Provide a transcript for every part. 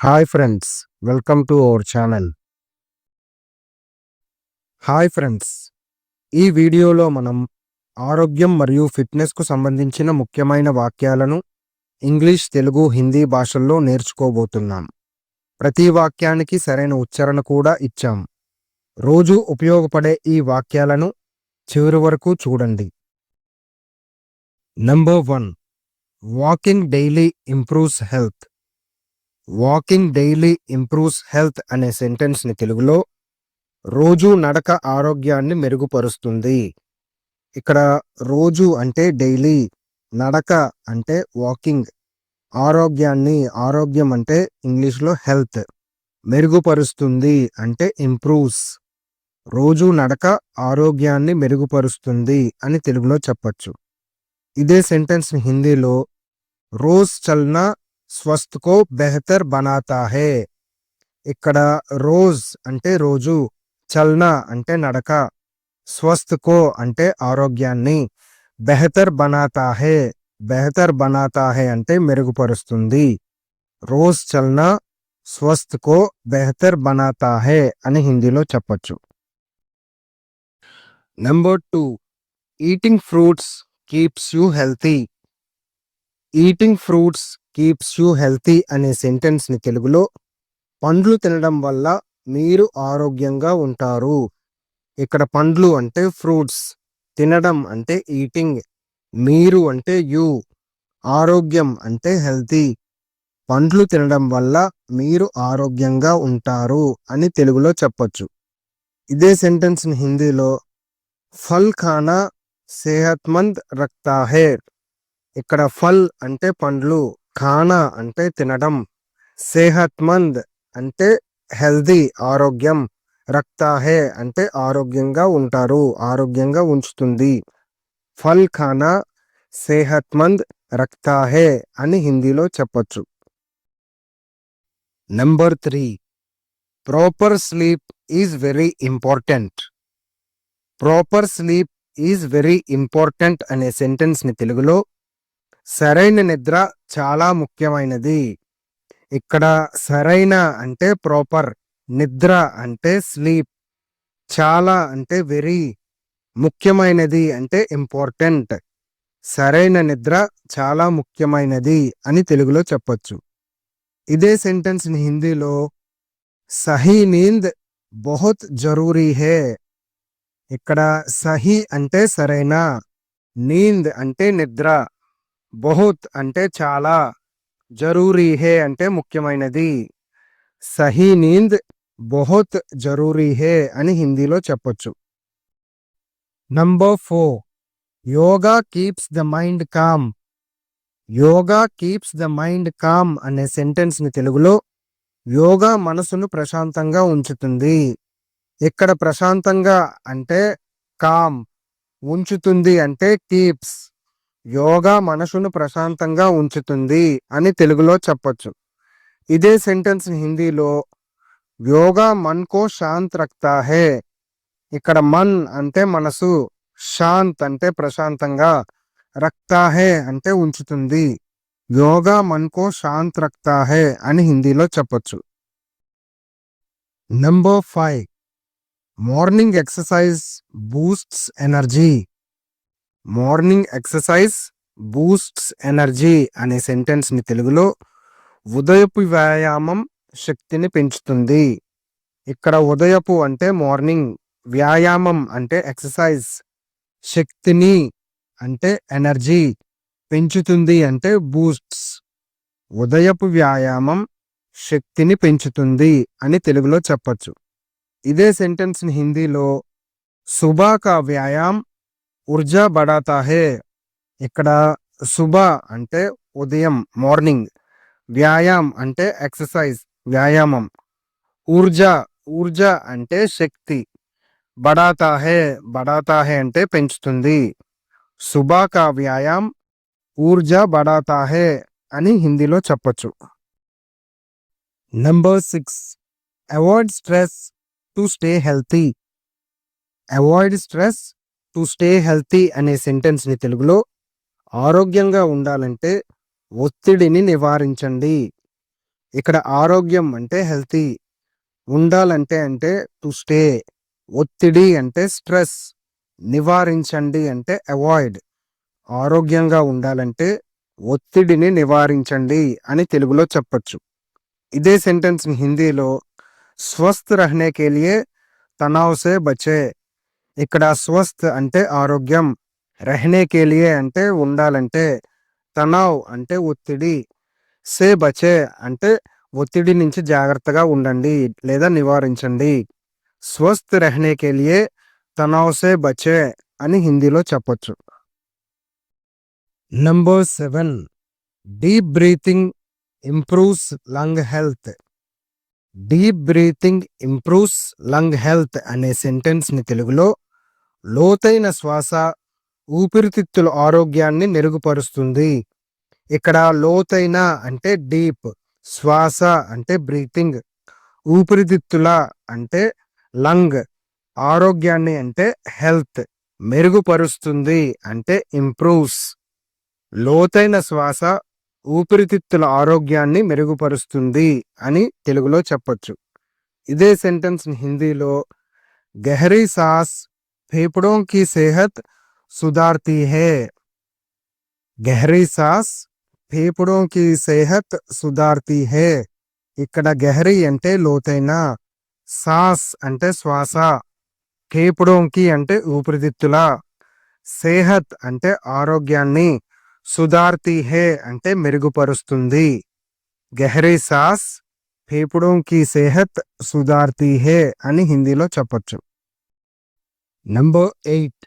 Hi friends welcome to our channel hi friends ఈ వీడియోలో మనం ఆరోగ్యం మరియు ఫిట్నెస్కు సంబంధించిన ముఖ్యమైన వాక్యాలను ఇంగ్లీష్ తెలుగు హిందీ భాషల్లో నేర్చుకోబోతున్నాం. ప్రతి వాక్యానికి సరైన ఉచ్చారణ కూడా ఇచ్చాం. రోజు ఉపయోగపడే ఈ వాక్యాలను చివరి వరకు చూడండి. Number one walking daily improves health walking daily improves health అనే సెంటెన్స్ని తెలుగులో రోజు నడక ఆరోగ్యాన్ని మెరుగుపరుస్తుంది. ఇక్కడ రోజు అంటే డైలీ నడక అంటే వాకింగ్ ఆరోగ్యాన్ని ఆరోగ్యం అంటే ఇంగ్లీష్లో హెల్త్ మెరుగుపరుస్తుంది అంటే ఇంప్రూవ్స్. రోజు నడక ఆరోగ్యాన్ని మెరుగుపరుస్తుంది అని తెలుగులో చెప్పచ్చు. ఇదే సెంటెన్స్ని హిందీలో రోజ్ చల్నా స్వస్థ్ కో బెహతర్ బనాతా హే ఇక్కడ రోజ్ అంటే రోజు చల్నా అంటే నడక స్వస్థ్ కో అంటే ఆరోగ్యాన్ని బెహతర్ బనాతా హే బెహతర్ బనాతా హే అంటే మెరుగుపరుస్తుంది. రోజ్ చల్నా స్వస్థ్ కో బెహతర్ బనాతా హే అని హిందీలో చెప్పచ్చు. Number two eating fruits keeps you healthy. Eating fruits keeps you healthy అనే సెంటెన్స్ని తెలుగులో పండ్లు తినడం వల్ల మీరు ఆరోగ్యంగా ఉంటారు. ఇక్కడ పండ్లు అంటే ఫ్రూట్స్ తినడం అంటే ఈటింగ్ మీరు అంటే యూ ఆరోగ్యం అంటే హెల్తీ పండ్లు తినడం వల్ల మీరు ఆరోగ్యంగా ఉంటారు అని తెలుగులో చెప్పొచ్చు. ఇదే సెంటెన్స్ని హిందీలో ఫల్ ఖానా సేహత్మంద్ రక్తా హే ఇక్కడ ఫల్ అంటే పండ్లు ఖానా అంటే తినడం. సేహత్మంద్ అంటే హెల్దీ ఆరోగ్యం. రక్తాహే అంటే ఆరోగ్యంగా ఉంటారు ఆరోగ్యంగా ఉంచుతుంది. ఫల్ ఖానా సేహత్మంద్ రక్తాహే అని హిందీలో చెప్పచ్చు. Number three. Proper sleep is very important. Proper sleep is very important అనే సెంటెన్స్ని తెలుగులో సరైన నిద్ర చాలా ముఖ్యమైనది. ఇక్కడ సరైన అంటే ప్రాపర్ నిద్ర అంటే స్లీప్. చాలా అంటే వెరీ ముఖ్యమైనది అంటే ఇంపార్టెంట్. సరైన నిద్ర చాలా ముఖ్యమైనది అని తెలుగులో చెప్పొచ్చు. ఇదే సెంటెన్స్ని హిందీలో సహీ నీంద్ బహుత్ జరూరీ హే. ఇక్కడ సహీ అంటే సరైన నీంద్ అంటే నిద్ర. బహుత్ అంటే చాలా జరూరీ హే అంటే ముఖ్యమైనది. సహీ నీంద్ బహుత్ జరూరీ హే అని హిందీలో చెప్పొచ్చు. Number four yoga keeps the mind calm. Yoga keeps the mind calm అనే సెంటెన్స్ని తెలుగులో యోగా మనసును ప్రశాంతంగా ఉంచుతుంది. ఇక్కడ ప్రశాంతంగా అంటే కామ్ ఉంచుతుంది అంటే కీప్స్. యోగా మనసును ప్రశాంతంగా ఉంచుతుంది అని తెలుగులో చెప్పొచ్చు. ఇదే సెంటెన్స్ హిందీలో యోగా మన్కో శాంత్ రక్తా హే ఇక్కడ మన్ అంటే మనసు శాంత్ అంటే ప్రశాంతంగా రక్తా హే అంటే ఉంచుతుంది. యోగా మన్కో శాంత్ రక్తా హే అని హిందీలో చెప్పొచ్చు. Number five. Morning exercise boosts energy. Morning exercise boosts energy అనే సెంటెన్స్ని తెలుగులో ఉదయపు వ్యాయామం శక్తిని పెంచుతుంది. ఇక్కడ ఉదయపు అంటే మార్నింగ్ వ్యాయామం అంటే ఎక్సర్సైజ్ శక్తిని అంటే ఎనర్జీ పెంచుతుంది అంటే బూస్ట్స్. ఉదయపు వ్యాయామం శక్తిని పెంచుతుంది అని తెలుగులో చెప్పచ్చు. ఇదే సెంటెన్స్ని హిందీలో సుబా కా వ్యాయామ్ ఉర్జా బడాతాహే. ఇక్కడ శుభ అంటే ఉదయం మార్నింగ్. వ్యాయామ్ అంటే ఎక్సర్సైజ్ వ్యాయామం. ఊర్జా ఊర్జా అంటే శక్తి. బడాతాహే బడాతాహే అంటే పెంచుతుంది. సుబా కా వ్యాయామ్ ఊర్జా బడాతాహే అని హిందీలో చెప్పొచ్చు. Number six avoid stress to stay healthy avoid stress to stay healthy అనే సెంటెన్స్ని తెలుగులో ఆరోగ్యంగా ఉండాలంటే ఒత్తిడిని నివారించండి. ఇక్కడ ఆరోగ్యం అంటే హెల్తీ ఉండాలంటే అంటే టు స్టే ఒత్తిడి అంటే స్ట్రెస్ నివారించండి అంటే అవాయిడ్ ఆరోగ్యంగా ఉండాలంటే ఒత్తిడిని నివారించండి అని తెలుగులో చెప్పచ్చు. ఇదే సెంటెన్స్ హిందీలో స్వస్థ రహనే కే లియే తనావ్ సే బచే ఇక్కడ స్వస్థ్ అంటే ఆరోగ్యం. రహనే కే అంటే ఉండాలంటే తనావ్ అంటే ఒత్తిడి. సే బచే అంటే ఒత్తిడి నుంచి జాగ్రత్తగా ఉండండి లేదా నివారించండి. స్వస్థ్ రహనే కే తనావ్ సే బచే అని హిందీలో చెప్పొచ్చు. Number seven deep breathing improves lung health. Deep breathing improves lung health అనే సెంటెన్స్ని తెలుగులో లోతైన శ్వాస ఊపిరితిత్తుల ఆరోగ్యాన్ని మెరుగుపరుస్తుంది. ఇక్కడ లోతైన అంటే డీప్ శ్వాస అంటే బ్రీతింగ్ ఊపిరితిత్తుల అంటే లంగ్ ఆరోగ్యాన్ని అంటే హెల్త్ మెరుగుపరుస్తుంది అంటే ఇంప్రూవ్స్ లోతైన శ్వాస ఊపిరితిత్తుల ఆరోగ్యాన్ని మెరుగుపరుస్తుంది అని తెలుగులో చెప్పచ్చు. ఇదే సెంటెన్స్ హిందీలో గహరీ సాస్ ఫేఫడోం కి సేహత్ సుధార్తీ హే. గెహరీ సాస్ ఫేఫడోం కి సేహత్ సుధార్తీ హే. ఇక్కడ గహరీ అంటే లోతైన సాస్ అంటే శ్వాస కేపుడోంకి అంటే ఊపిరితిత్తుల సేహత్ అంటే ఆరోగ్యాన్ని సుధార్తి హే అంటే మెరుగుపరుస్తుంది. గహరీ సాస్ ఫేఫడోంకి సేహత్ సుధార్తి హే అని హిందీలో చెప్పొచ్చు. Number eight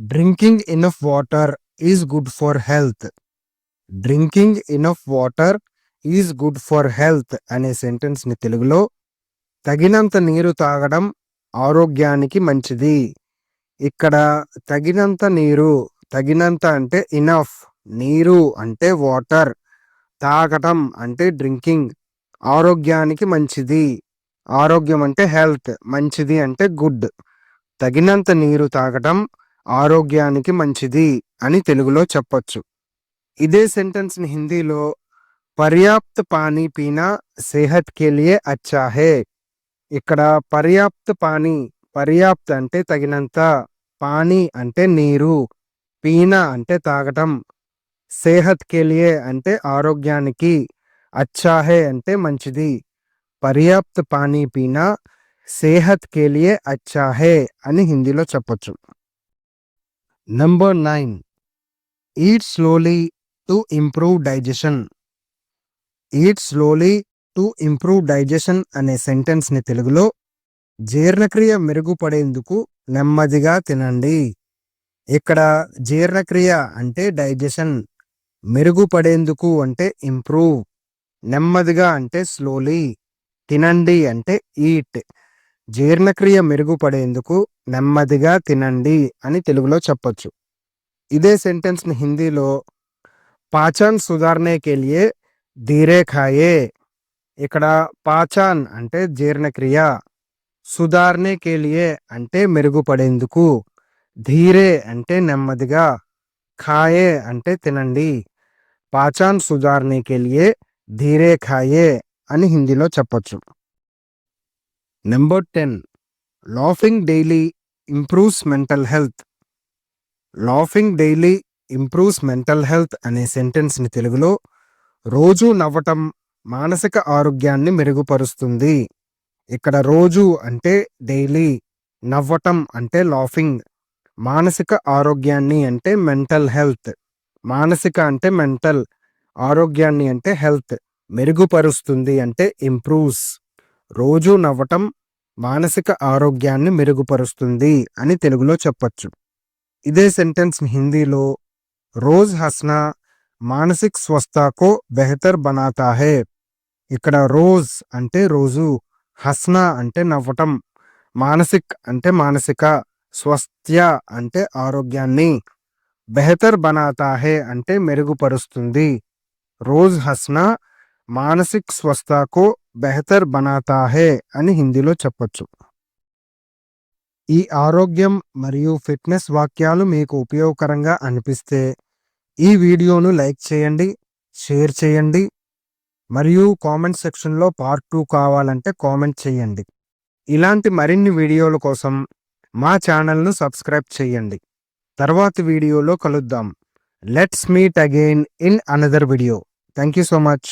drinking enough water is good for health drinking enough water is good for health అనే సెంటెన్స్ని తెలుగులో తగినంత నీరు తాగడం ఆరోగ్యానికి మంచిది. ఇక్కడ తగినంత నీరు తగినంత అంటే ఇనఫ్ నీరు అంటే వాటర్ తాగటం అంటే డ్రింకింగ్ ఆరోగ్యానికి మంచిది. ఆరోగ్యం అంటే హెల్త్ మంచిది అంటే గుడ్. తగినంత నీరు తాగటం ఆరోగ్యానికి మంచిది అని తెలుగులో చెప్పొచ్చు. ఇదే సెంటెన్స్ని హిందీలో పర్యాప్త పానీ పీనా సేహత్ కే లియే అచ్చా హే. ఇక్కడ పర్యాప్త పానీ పర్యాప్త అంటే తగినంత పానీ అంటే నీరు పీనా అంటే తాగటం సేహత్ కెలియే అంటే ఆరోగ్యానికి అచ్చాహే అంటే మంచిది. పర్యాప్త పానీ పీనా సేహత్ కెలియే అచ్చాహే అని హిందీలో చెప్పొచ్చు. Number nine. Eat slowly to improve digestion. Eat slowly to improve digestion అనే సెంటెన్స్ని తెలుగులో జీర్ణక్రియ మెరుగుపడేందుకు నెమ్మదిగా తినండి. ఇక్కడ జీర్ణక్రియ అంటే డైజెషన్. మెరుగుపడేందుకు అంటే ఇంప్రూవ్ నెమ్మదిగా అంటే స్లోలీ తినండి అంటే ఈట్ జీర్ణక్రియ మెరుగుపడేందుకు నెమ్మదిగా తినండి అని తెలుగులో చెప్పచ్చు. ఇదే సెంటెన్స్ని హిందీలో పాచన్ సుధార్నే కే ధీరే ఖాయే. ఇక్కడ పాచాన్ అంటే జీర్ణక్రియ. సుధార్నే కే అంటే మెరుగుపడేందుకు. ధీరే అంటే నెమ్మదిగా. ఖాయే అంటే తినండి. పాచాన్ సుధార్నే ధీరే ఖాయే అని హిందీలో చెప్పొచ్చు. Number ten. Laughing daily improves mental health. Laughing daily improves mental health అనే సెంటెన్స్ని తెలుగులో రోజు నవ్వటం మానసిక ఆరోగ్యాన్ని మెరుగుపరుస్తుంది. ఇక్కడ రోజు అంటే డైలీ నవ్వటం అంటే లాఫింగ్ మానసిక ఆరోగ్యాన్ని అంటే మెంటల్ హెల్త్. మానసిక అంటే మెంటల్ ఆరోగ్యాన్ని అంటే హెల్త్ మెరుగుపరుస్తుంది అంటే ఇంప్రూవ్స్. రోజు నవ్వటం మానసిక ఆరోగ్యాన్ని మెరుగుపరుస్తుంది అని తెలుగులో చెప్పచ్చు. ఇదే సెంటెన్స్ హిందీలో రోజ్ హస్నా మానసిక్ స్వస్థకో బెహతర్ బనాతా హే ఇక్కడ రోజ్ అంటే రోజు హస్నా అంటే నవ్వటం మానసిక్ అంటే మానసిక స్వస్థ్య అంటే ఆరోగ్యాన్ని బెహతర్ బనాతా హే అంటే మెరుగుపరుస్తుంది. రోజ్ హస్నా మానసిక్ స్వస్థకో బెహతర్ బనాతా హే అని హిందీలో చెప్పొచ్చు. ఈ ఆరోగ్యం మరియు ఫిట్నెస్ వాక్యాలు మీకు ఉపయోగకరంగా అనిపిస్తే ఈ వీడియోను లైక్ చేయండి షేర్ చేయండి మరియు కామెంట్ సెక్షన్లో పార్ట్ టూ కావాలంటే కామెంట్ చేయండి. ఇలాంటి మరిన్ని వీడియోల కోసం మా ఛానల్ను సబ్స్క్రైబ్ చేయండి. తర్వాతి వీడియోలో కలుద్దాం let's meet again in another video thank you so much